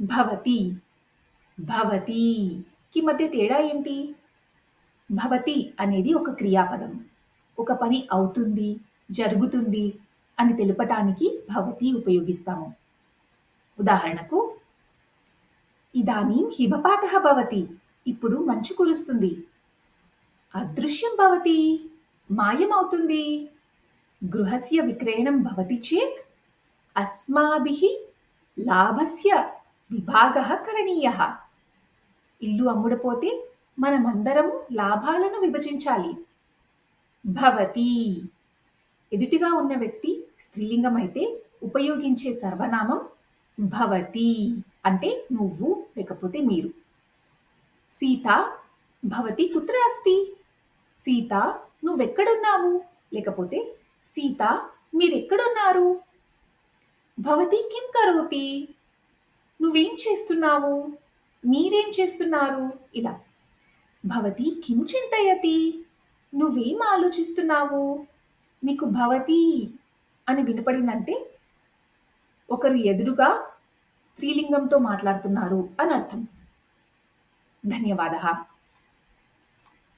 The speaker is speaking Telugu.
భవతి భవతికి మధ్య తేడా ఏంటి భవతి అనేది ఒక క్రియాపదం. ఒక పని అవుతుంది జరుగుతుంది అని తెలుపటానికి భవతి ఉపయోగిస్తాము. ఉదాహరణకు ఇదానీం హిమపాత భవతి. ఇప్పుడు మంచు కురుస్తుంది. అదృశ్యం భవతి. మాయమవుతుంది. గృహస్య విక్రయణం భవతి చేత్. అస్మాభి లాభస్య విభాగ కరణీయ. ఇల్లు అమ్ముడపోతే మనమందరము లాభాలను విభజించాలి. భవతి. ఎదుటిగా ఉన్న వ్యక్తి స్త్రీలింగం అయితే ఉపయోగించే సర్వనామం భవతి. అంటే నువ్వు లేకపోతే మీరు. సీత భవతి కుత్ర అస్తి. సీత నువ్వెక్కడున్నావు? లేకపోతే సీత మీరెక్కడున్నారు? భవతి కిం కరోతి? నువ్వేం చేస్తున్నావు? మీరేం చేస్తున్నారు? ఇలా. భవతి కిం చింతయతి. నువ్వేం ఆలోచిస్తున్నావు? మీకు భవతి అని వినపడిందంటే ఒకరు ఎదురుగా స్త్రీలింగంతో మాట్లాడుతున్నారు అని అర్థం. ధన్యవాద